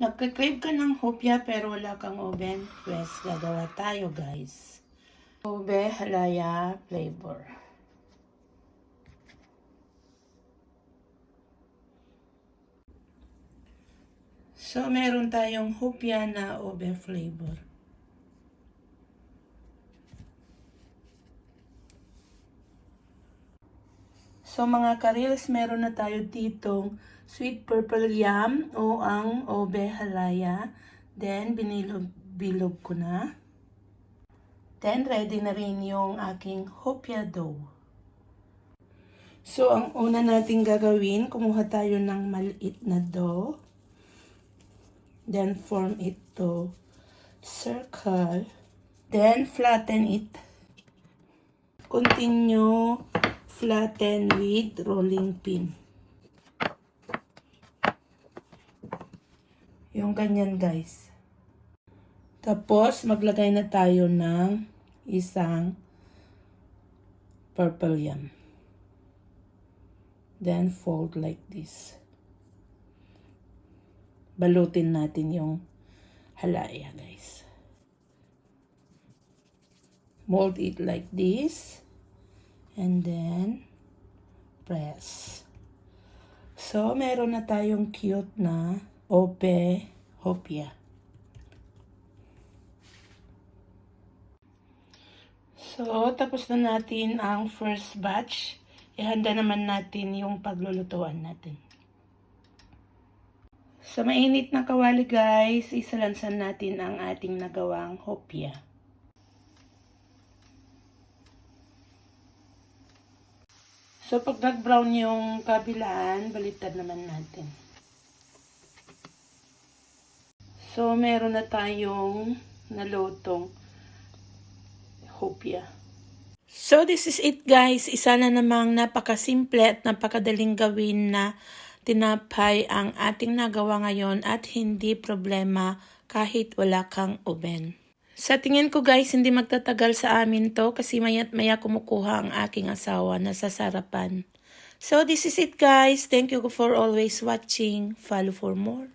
Nagka-crave ka ng hopya pero wala kang oven, pues gagawa tayo guys. Ube halaya flavor. So, meron tayong hopya na ube flavor. So mga karils, meron na tayo ditong sweet purple yam o ang obe halaya. Then, binilog-bilog ko na. Then, ready na rin yung aking hopia dough. So, ang una nating gagawin, kumuha tayo ng maliit na dough. Then, form it to circle. Then, flatten it. Continue flatten with rolling pin. Yung ganyan guys. Tapos maglagay na tayo ng isang purple yam. Then fold like this. Balutin natin yung halaya guys. Mold it like this and then press. So, meron na tayong cute na ope hopia. So, tapos na natin ang first batch. Ihanda naman natin yung paglulutuan natin. Sa mainit na kawali guys, isalansan natin ang ating nagawang hopia. So, pag nag-brown yung kabilaan, baliktad naman natin. So, meron na tayong nalutong hopia. So, this is it guys. Isa na namang napakasimple at napakadaling gawin na tinapay ang ating nagawa ngayon at hindi problema kahit wala kang oven. Sa tingin ko guys, hindi magtatagal sa amin to kasi maya't maya kumukuha ang aking asawa na sa sarapan. So this is it guys. Thank you for always watching. Follow for more.